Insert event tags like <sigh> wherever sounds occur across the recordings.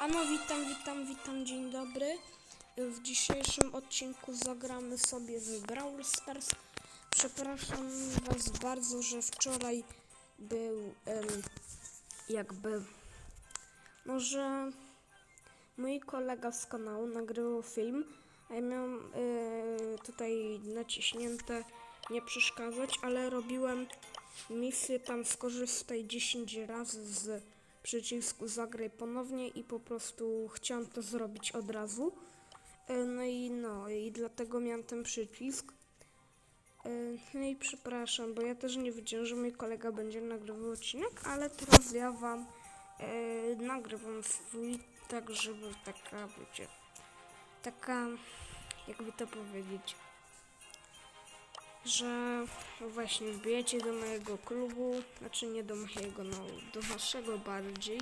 A no witam, witam, witam, dzień dobry. W dzisiejszym odcinku zagramy sobie w Brawl Stars. Przepraszam Was bardzo, że wczoraj był em, jakby może mój kolega z kanału nagrywał film, a ja miałam e, tutaj naciśnięte nie przeszkadzać, ale robiłem misję tam skorzystaj 10 razy z przycisku zagraj ponownie i po prostu chciałam to zrobić od razu. E, No i no, i dlatego miałam ten przycisk. E, No i przepraszam, bo ja też nie wiedziałem, że mój kolega będzie nagrywał odcinek, ale teraz ja wam e, nagrywam swój, tak żeby taka, wiecie, taka, jakby to powiedzieć, że właśnie wbijecie do mojego klubu, znaczy nie do mojego, no do naszego bardziej,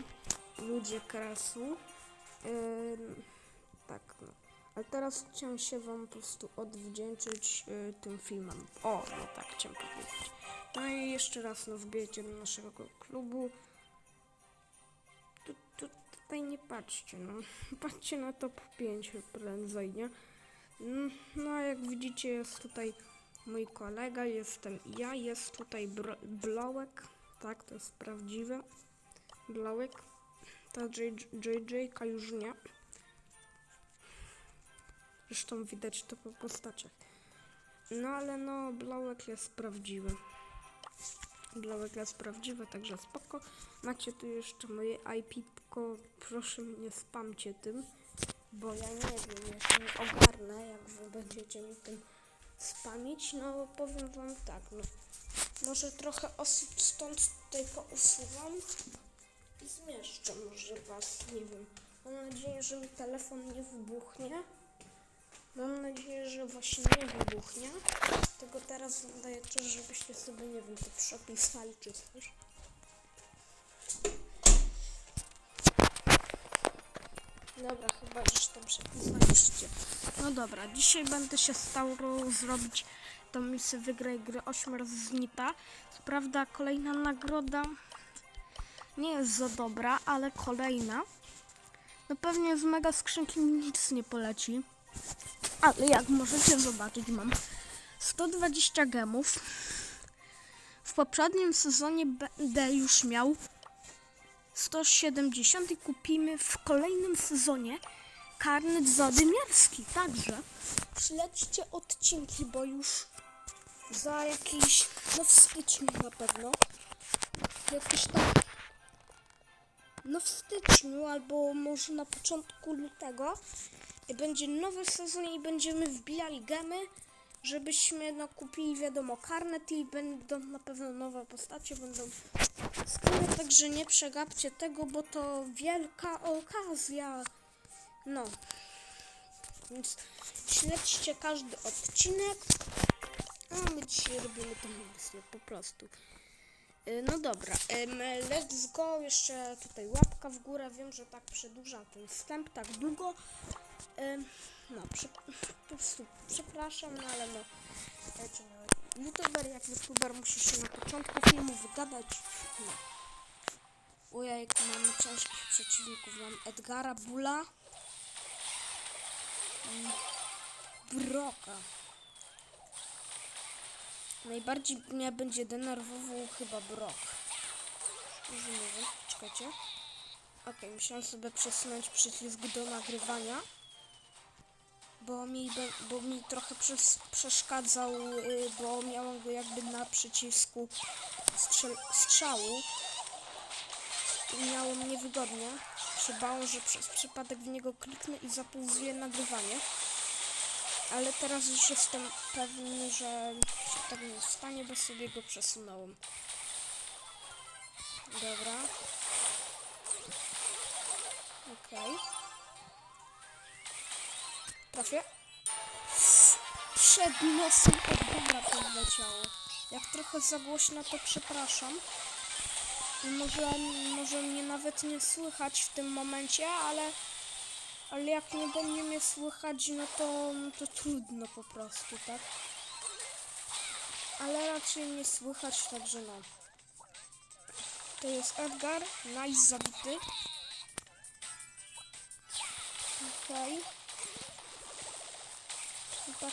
ludzie krasu. Ym, tak, no. Ale teraz chciałem się wam po prostu odwdzięczyć y, tym filmem. O, no tak chciałem powiedzieć. No i jeszcze raz, no wbijecie do naszego klubu. Tu, tu, tutaj nie patrzcie, no. <laughs> Patrzcie na top 5 prędzej, nie? Mm, No a jak widzicie jest tutaj mój kolega, jestem ja, jest tutaj Blowek, tak, to jest prawdziwe. Blowek, ta JJ już nie. Zresztą widać to po postaciach. No ale no, Blowek jest prawdziwy. Blowek jest prawdziwy, także spoko. Macie tu jeszcze moje IP, tylko proszę nie spamcie tym, bo ja nie wiem, jak nie ogarnę, jak wy będziecie mi tym spamić, no powiem wam tak, no może trochę osób stąd tutaj pousuwam i zmieszczę może was, nie wiem. Mam nadzieję, że mi telefon nie wybuchnie. Mam nadzieję, że właśnie nie wybuchnie. Tego teraz daję czas, żebyście sobie, nie wiem, to przepisali czy coś. Dobra, chyba już to przepisaliście. No dobra, dzisiaj będę się starał zrobić tą misję wygraj gry 8 razy z Nita. Co prawda kolejna nagroda nie jest za dobra, ale kolejna. No pewnie z mega skrzynki nic nie poleci. Ale jak możecie zobaczyć, mam 120 gemów. W poprzednim sezonie będę już miał 170 i kupimy w kolejnym sezonie karnet zadymiarski. Także śledźcie odcinki, bo już za jakiś, no w styczniu na pewno, jakiś tam, no w styczniu albo może na początku lutego będzie nowy sezon i będziemy wbijali gemy, żebyśmy no kupili wiadomo karnet i będą na pewno nowe postacie, będą skiny, także nie przegapcie tego, bo to wielka okazja. No. Więc śledźcie każdy odcinek. A my dzisiaj robimy tą misję po prostu. Y, No dobra, let's go. Jeszcze tutaj łapka w górę. Wiem, że tak przedłuża ten wstęp tak długo. No, prze, po prostu przepraszam, no ale no. Wiecie, no, YouTuber jak YouTuber musi się na początku filmu wygadać. No. Ojej, mamy ciężkich przeciwników. Mam Edgara Bula. Broka. Najbardziej mnie będzie denerwował chyba Brok. Czekajcie. Okej, musiałem sobie przesunąć przycisk do nagrywania. Bo mi, bo mi trochę przes- przeszkadzał, y, bo miałem go jakby na przycisku strzel- strzału. I miało mnie wygodnie. Się że przez przypadek w niego kliknę i zapauzuję nagrywanie. Ale teraz już jestem pewny, że się tak nie stanie, bo sobie go przesunąłem. Dobra. Okej. Trafię. Przed nosem Edgara podleciało. Jak trochę za głośno, to przepraszam. Może, może mnie nawet nie słychać w tym momencie, ale, ale jak nie będzie mnie słychać, no to, no to trudno po prostu, tak? Ale raczej nie słychać, także no. To jest Edgar, nice zabity. Okej. No tak,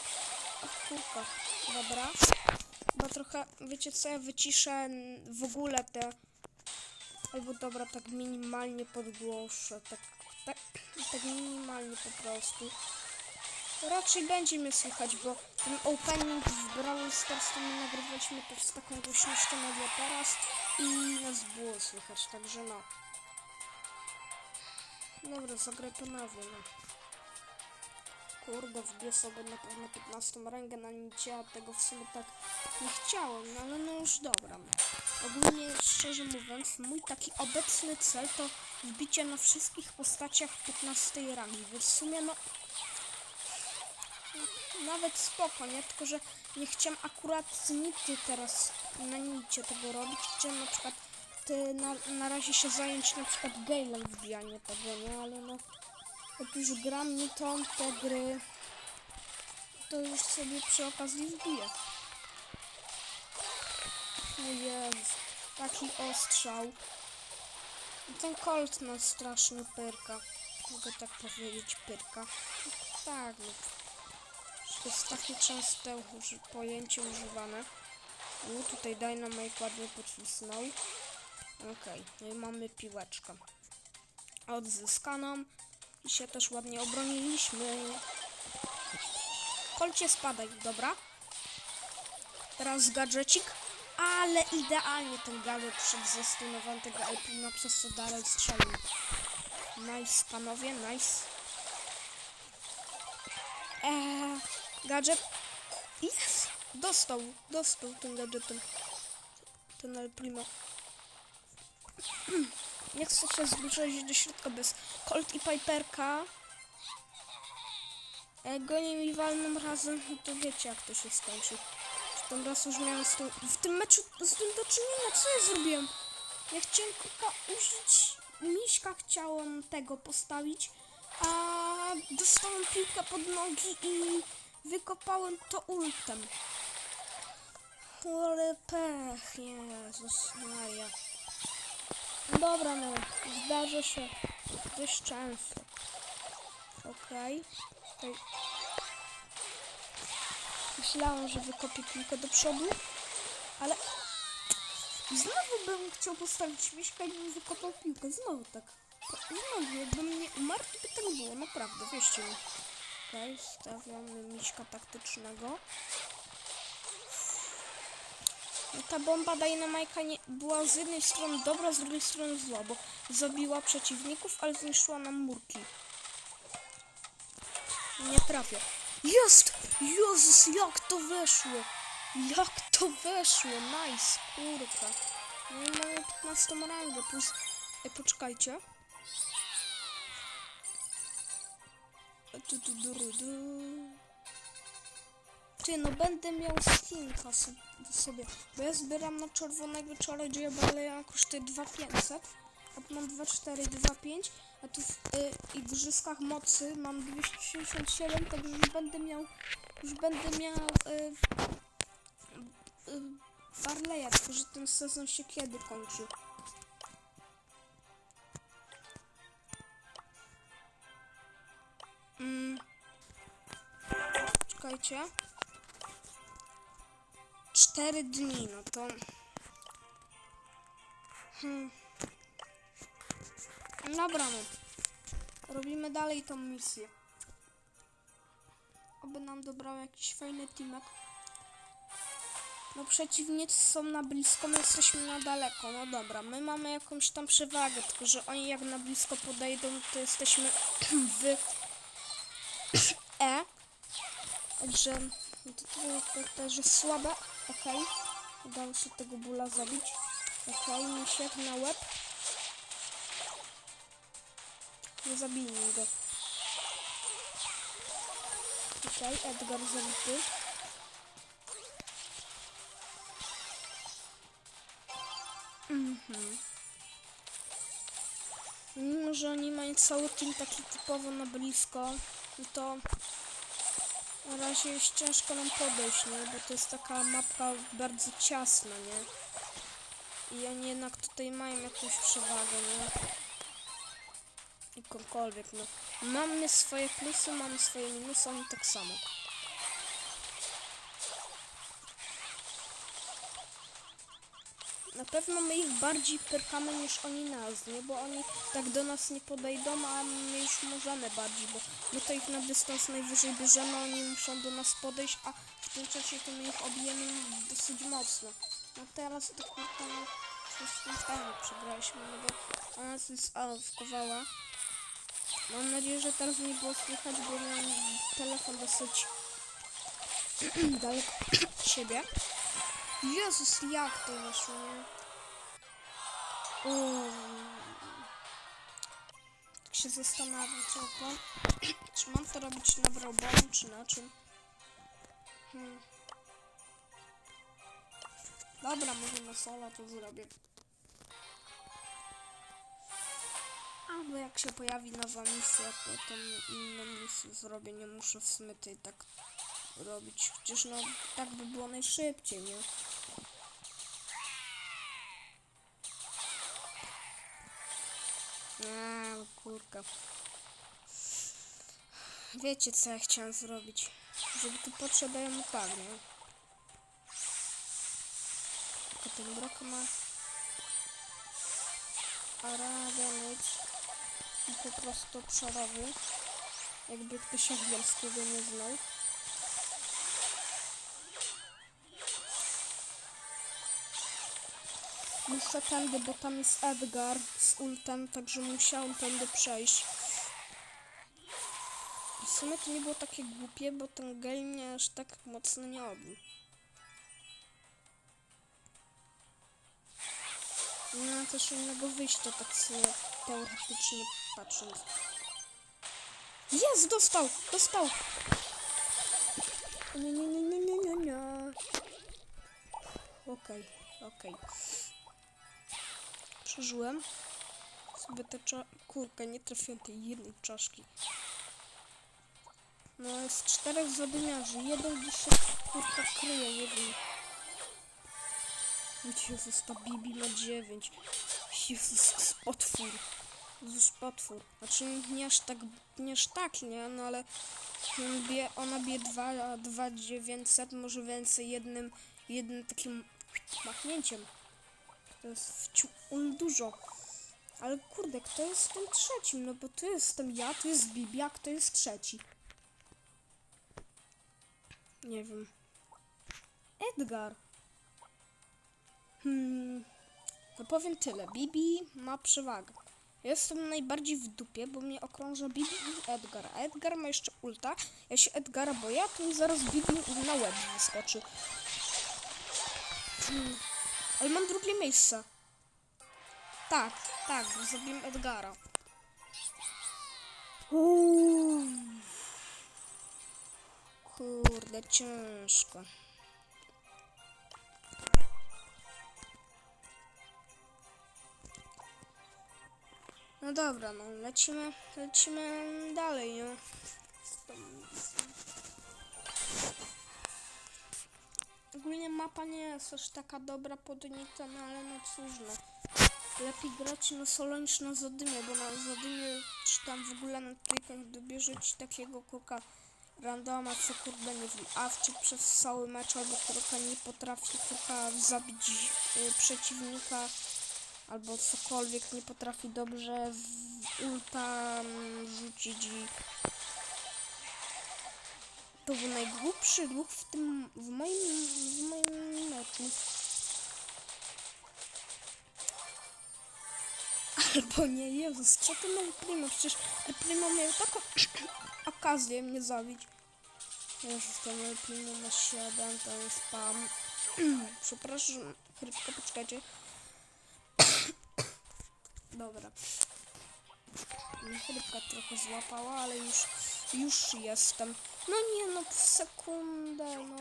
w kółkach. Dobra. Bo trochę, wiecie co, ja wyciszę w ogóle te... Albo dobra, tak minimalnie podgłoszę. Tak, tak, tak minimalnie po prostu. Raczej będzie mnie słychać, bo ten opening w Brawl Stars to my nagrywaliśmy też z taką głośnością jak teraz i nas było słychać, także no. Dobra, zagraj ponownie, no. Kurde, wbiję sobie na pewno 15 rękę na nicie, a tego w sumie tak nie chciałem, no ale no już dobra. Ogólnie, szczerze mówiąc, mój taki obecny cel to wbicie na wszystkich postaciach 15 rangi, więc w sumie no nawet spoko, nie? Tylko, że nie chciałem akurat z nity teraz na nicie tego robić. Chciałem na przykład ty na, na razie się zająć na przykład Gale'em wbijanie tego, nie? Ale no, jak już gram nitą te gry, to już sobie przy okazji wbiję. O Jezu, taki ostrzał. I ten Colt nas strasznie pyrka. Mogę tak powiedzieć, pyrka. Tak, no. To jest takie częste pojęcie używane. U, tutaj Dynamite ładnie pocisnął. Okej, no i mamy piłeczkę. Odzyskaną. I się też ładnie obroniliśmy. Kolcie spadaj, dobra. Teraz gadżecik. Ale idealnie ten gadżet przed zastanowaniem tego Alpina przez co dalej strzelił. Nice, panowie, nice. Eee, gadżet. Jest! Dostał, dostał tym gadżetem. Ten El Primo. <clears throat> Nie chcę się zbliżać do środka bez Colt i Piperka. Jak go nie mi walną razem, to wiecie jak to się skończy. Czy ten raz już miałem z tym, w tym meczu z tym do czynienia, co ja zrobiłem? Ja chciałem kuka użyć, miśka chciałem tego postawić, a dostałem piłkę pod nogi i wykopałem to ultem. Ale pech, Jezus Maria. Dobra, no, zdarza się często. Okej. Okej. Myślałam, że wykopię piłkę do przodu, ale znowu bym chciał postawić miśka i bym wykopał piłkę. Znowu tak. Znowu, jakbym nie umarł, to by tak było, naprawdę, wierzcie mi. Okej, stawiamy miśka taktycznego. Ta bomba Dynamajka nie była z jednej strony dobra, z drugiej strony zła, bo zabiła przeciwników, ale zniszczyła nam murki. Nie trafię. Jest! Jezus, jak to weszło! Jak to weszło! Nice, kurka. No i mamy 15 rangę, plus... E, poczekajcie. Du, du, du, du, du. Ty, no będę miał skinka so- sobie, bo ja zbieram na czerwonego Chargera, ale ja kosztuje 2500, a tu mam 24, 25, a tu w y, igrzyskach mocy mam 267, także już będę miał, już będę miał y, y, Barleya, tylko że ten sezon się kiedy kończy? Mm. Czekajcie. Cztery dni, no to... Hmm. Dobra, no. Robimy dalej tą misję. Oby nam dobrał jakiś fajny teamek. No przeciwnicy są na blisko, my jesteśmy na daleko. No dobra, my mamy jakąś tam przewagę, tylko że oni jak na blisko podejdą, to jesteśmy w E. Także no to, to, to też jest słabe. Okej. Udało się tego bóla zabić. Okej, misiek na łeb. Nie zabijmy go. Okej, Edgar zabity. Mhm. Mimo, że oni mają cały team taki typowo na blisko, no to na razie jest ciężko nam podejść, nie? Bo to jest taka mapka bardzo ciasna, nie? I oni jednak tutaj mają jakąś przewagę, nie? Jakąkolwiek, no. Mamy swoje plusy, mamy swoje minusy, oni tak samo. Na pewno my ich bardziej pyrkamy niż oni nas, nie? Bo oni tak do nas nie podejdą, a my już możemy bardziej, bo my to ich na dystans najwyżej bierzemy, oni muszą do nas podejść, a w tym czasie to my ich obijemy dosyć mocno. No teraz to kurka, no, pewno przegraliśmy, no bo ona nas zaawankowała. Mam nadzieję, że teraz nie było słychać, bo miałem telefon dosyć <clears throat> daleko od siebie. Jezus, jak to wyszło, nie? Tak się zastanawiam, co <clears throat> czy mam to robić na browbaru, czy na czym? Hmm. Dobra, może na sola to zrobię. Albo jak się pojawi nowa misja, to tą inną misję zrobię. Nie muszę w sumie tej tak robić. Chociaż no, tak by było najszybciej, nie? Eee, kurka. Wiecie, co ja chciałam zrobić? Żeby tu potrzebę ją tak, nie? Tylko ten brok ma... Arabianic i po prostu obszarowy. Jakby ktoś angielskiego nie znał. Muszę tędy, bo tam jest Edgar z ultem, także musiałam tędy przejść. W sumie to nie było takie głupie, bo ten gej mnie aż tak mocno nie obił. Nie ma też innego wyjścia, tak sobie teoretycznie patrząc. Jest! Dostał! Dostał! Nie, nie, nie, nie, nie, nie, nie. Okej, okej. Przeżyłem. Sobie te cza... Kurka, nie trafiłem tej jednej czaszki. No jest czterech zadymiarzy. Jeden gdzieś się kurka kryje, nie wiem. Jezus, ta Bibi ma dziewięć. Jezus, potwór. Jezus, potwór. Znaczy nie aż tak, nie aż tak, nie? No ale bie, ona bije dwa, dwa dziewięćset, może więcej jednym, jednym takim machnięciem. To jest wciu on dużo. Ale kurde, kto jest tym trzecim? No bo tu jestem ja, tu jest Bibi, a kto jest trzeci? Nie wiem. Edgar. Hmm. No powiem tyle. Bibi ma przewagę. Ja Jestem najbardziej w dupie, bo mnie okrąża Bibi i Edgar. A Edgar ma jeszcze ulta. Ja się Edgara boję, a tu zaraz Bibi na łeb wyskoczy. Hmm. Ale mam drugie miejsce. Tak, tak, zabiłem Edgara. Uuu. Kurde, ciężko. No dobra, no lecimy, lecimy dalej, no. Mapa nie jest aż taka dobra podnika, no ale no cóż no. Lepiej grać na solo niż na zadymie, bo na zadymie czy tam w ogóle na trójkach dobierze ci takiego kurka randoma, co kurde nie wiem, awczyk przez cały mecz albo kurka nie potrafi kurka zabić y, przeciwnika albo cokolwiek nie potrafi dobrze ulta mm, rzucić i to był najgłupszy ruch w tym, w moim, w moim meczu. Albo nie, Jezus, co ty El Primo? Przecież El Primo miał taką <clears throat> okazję mnie zabić. Jezus, ten El Primo ma 7, to jest spam. <clears throat> Przepraszam, chrypka, poczekajcie. <clears throat> Dobra. Chrypka trochę złapała, ale już, już jestem. No nie no, w sekundę, no.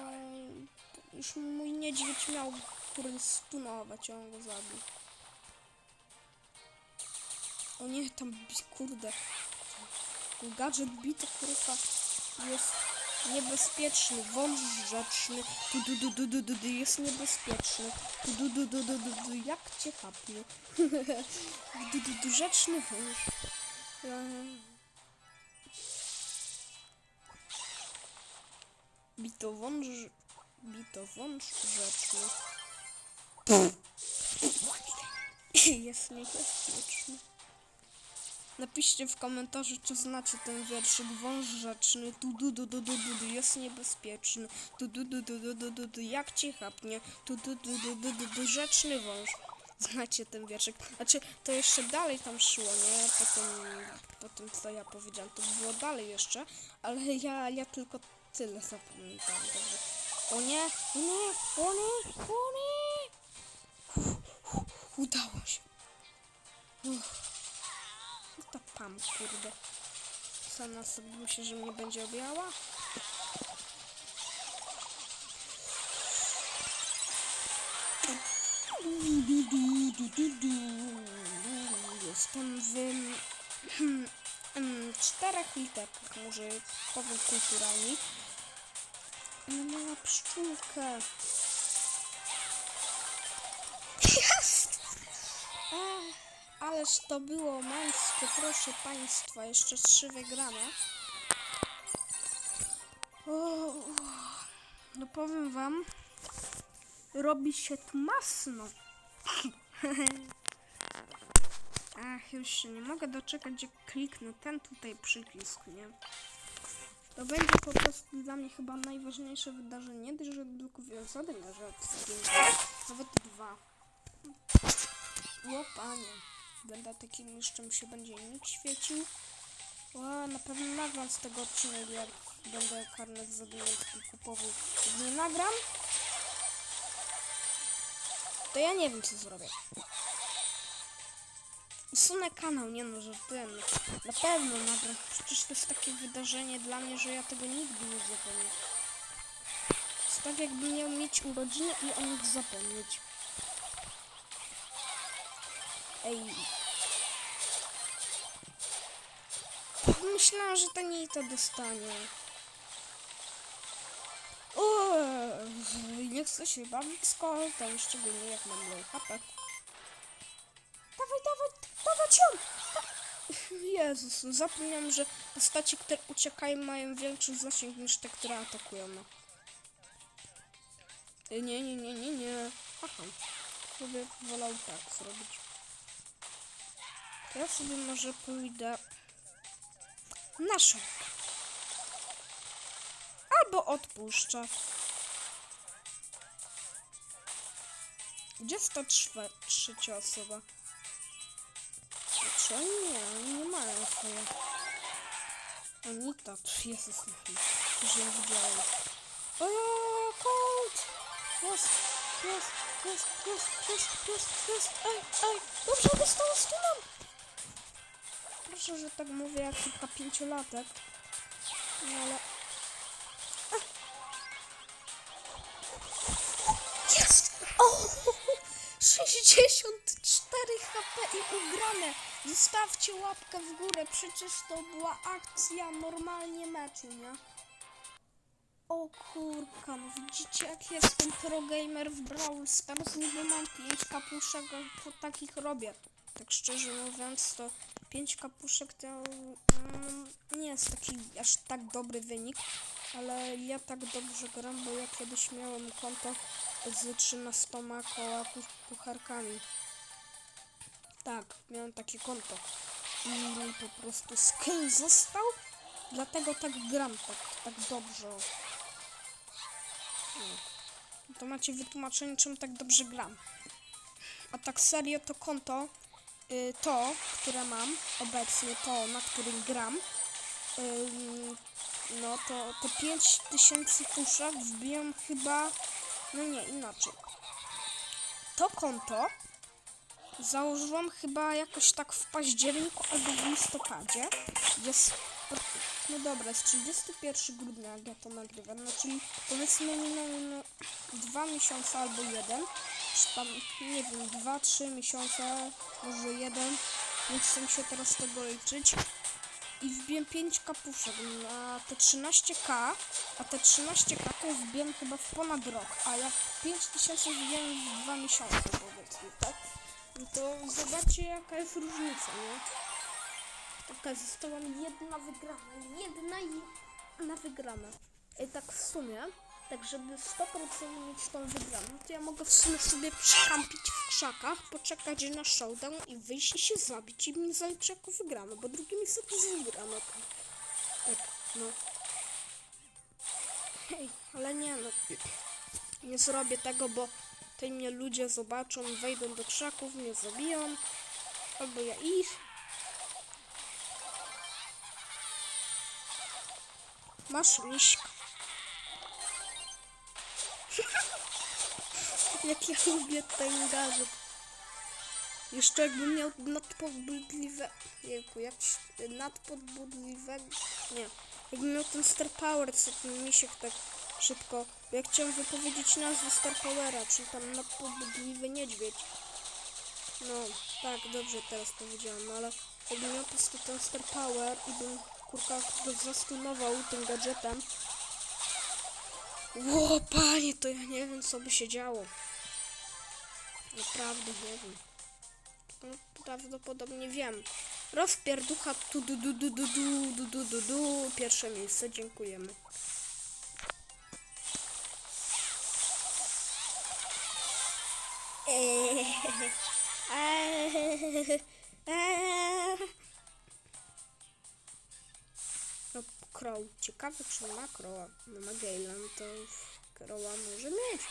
Już mój niedźwiedź miał, który stunować, on go zabił. O nie, tam, kurde. Gadżet bity, kurwa, jest niebezpieczny. Wąż rzeczny, tu du du du du du du jest niebezpieczny. Tu du du du du du du jak cię chapnie. du du du rzeczny wąż. Bitowąż... Bitowąż rzeczny. Jest niebezpieczny. Napiszcie w komentarzu, czy znacie ten wierszyk. Wąż rzeczny, tu du du du du du du jest niebezpieczny. Tu du du du du du du du jak cię chapnie. Tu du du du du du du rzeczny wąż. Znacie ten wierszyk. Znaczy, to jeszcze dalej tam szło, nie? Po tym, po tym co ja powiedziałam, to było dalej jeszcze, ale ja, ja tylko tyle zapamiętałam, także... O nie, o nie, o nie, o nie! Udało się. Uff. No to pam, kurde. Sama sobie myślę, że mnie będzie objęła. Jestem w <clears throat> czterech literkach, może powiem kulturalnie. Ale mała pszczółkę. Jest! Ech, ależ to było męskie, proszę Państwa, jeszcze trzy wygrane. O, no powiem Wam, robi się tu masno. <laughs> Ach, już się nie mogę doczekać, że kliknę ten tutaj przycisk, nie? To będzie po prostu dla mnie chyba najważniejsze wydarzenie, że odblokowuję zadania rzadkie, nawet dwa. O panie, będę takim mistrzem się będzie nikt świecił. O, na pewno nagram z tego odcinek, jak będę karnet zadaniowski kupował. Nie nagram, to ja nie wiem co zrobię. Usunę kanał, nie no, żartuję. no. Na pewno nagram. Przecież to jest takie wydarzenie dla mnie, że ja tego nigdy nie zapomnę. To jest tak jakbym miał mieć urodziny i o nich zapomnieć. Ej. Myślałam, że to nie to dostanie. O, nie chcę się bawić z koltem, szczególnie jak mam low HP. Jezus, zapomniałem, że postaci, które uciekają mają większy zasięg niż te, które atakują. No. Nie, nie, nie, nie, nie. Aha. Sobie wolał tak zrobić. Ja sobie może pójdę na szok. Albo odpuszczę. Gdzie jest ta trzecia osoba? Czy oni nie, oni nie mają swoje. Anita, pff, Jezus Maria, że ja widziałem. O, kołd! Jest, jest, jest, jest, jest, jest, jest, ej, ej, dobrze dostała stunem! Proszę, że tak mówię jak kilka pięciolatek. No ale... Jest! O! <laughs> 64 HP i ugrane! Zostawcie łapkę w górę, przecież to była akcja normalnie meczu, nie? O kurka, no widzicie jak jestem pro gamer w Brawl Stars, niby mam 5 kapuszek, po takich robię. Tak szczerze mówiąc, to 5 kapuszek to mm, nie jest taki aż tak dobry wynik, ale ja tak dobrze gram, bo ja kiedyś miałem konto z 13 koła pu- pucharkami. Tak, miałem takie konto. I po prostu skill został, dlatego tak gram tak, tak dobrze. No. To macie wytłumaczenie, czym tak dobrze gram. A tak serio to konto, y, to, które mam obecnie, to, na którym gram, no to, to 5000 puszek wbiłem chyba, no nie, inaczej. To konto założyłam chyba jakoś tak w październiku albo w listopadzie. Jest, no dobra, jest 31 grudnia, jak ja to nagrywam, no czyli powiedzmy minęły no, dwa miesiące albo jeden, czy tam, nie wiem, dwa, trzy miesiące, może jeden, nie chcę się teraz tego liczyć. I wbiłem 5 kapuszek na te 13k, a te 13k to wbiłem chyba w ponad rok, a jak 5000 wbiłem w 2 miesiące powiedzmy, tak? No to zobaczcie jaka jest różnica, nie? Okej, została mi jedna wygrana. Jedna i na wygrana. I tak w sumie, tak żeby 100% mieć tą wygraną, to ja mogę w sumie sobie przykampić w krzakach, poczekać na showdown i wyjść i się zabić i mi zaliczy jako wygrano, bo drugi mi sobie wygrano. Tak, no. Hej, ale nie no. Nie zrobię tego, bo tutaj mnie ludzie zobaczą, wejdą do krzaków, mnie zabiją. Albo ja ich. Masz miśka. <laughs> Jak ja lubię ten gadżet. Jeszcze jakbym miał nadpobudliwe... Jejku, jak nadpobudliwe... Nie. Jakbym miał ten Star Power, co ten misiek tak szybko... Bo ja chciałem wypowiedzieć nazwę Star Powera, czyli tam nadpobudliwy niedźwiedź. No, tak, dobrze teraz powiedziałam, no ale jakbym miał po prostu ten Star Power i bym kurka go zastunował tym gadżetem. Ło, panie, to ja nie wiem, co by się działo. Naprawdę nie wiem. No, prawdopodobnie wiem. Rozpierducha tu du du du du du du du du du Pierwsze miejsce, dziękujemy. <laughs> No, Crow. Ciekawe, czy ma Crowa. No, ma Gale'a, no to Crowa może mieć.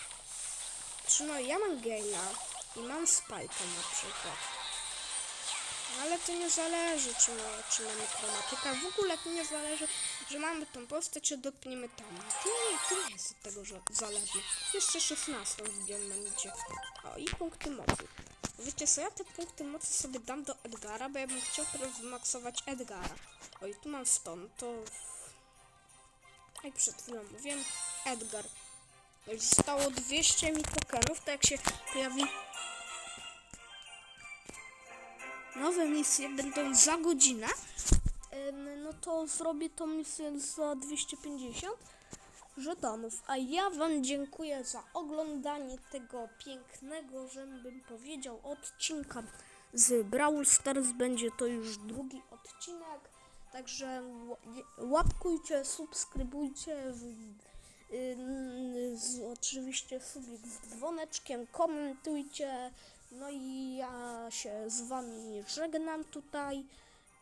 Czy no, ja mam Gale'a i mam Spike'a na przykład. Ale to nie zależy, czy, ma, czy mamy chromatyka. W ogóle to nie zależy, że mamy tą postać, czy dopniemy tam. Nie, nie jest od tego że zależne. Jeszcze 16 wbiłem na nicie. O, i punkty mocy. Wiecie co, ja te punkty mocy sobie dam do Edgara, bo ja bym chciał teraz wymaksować Edgara. Oj, tu mam stąd, to... Jak przed chwilą mówiłem, Edgar. Zostało 200 mi tokenów, to jak się pojawi nowe misje będą za godzinę, no to zrobię tą misję za 250 żetonów. A ja Wam dziękuję za oglądanie tego pięknego, żebym powiedział, odcinka z Brawl Stars. Będzie to już drugi odcinek. Także łapkujcie, subskrybujcie. Z, oczywiście subik z dzwoneczkiem, komentujcie. No i ja się z Wami żegnam tutaj.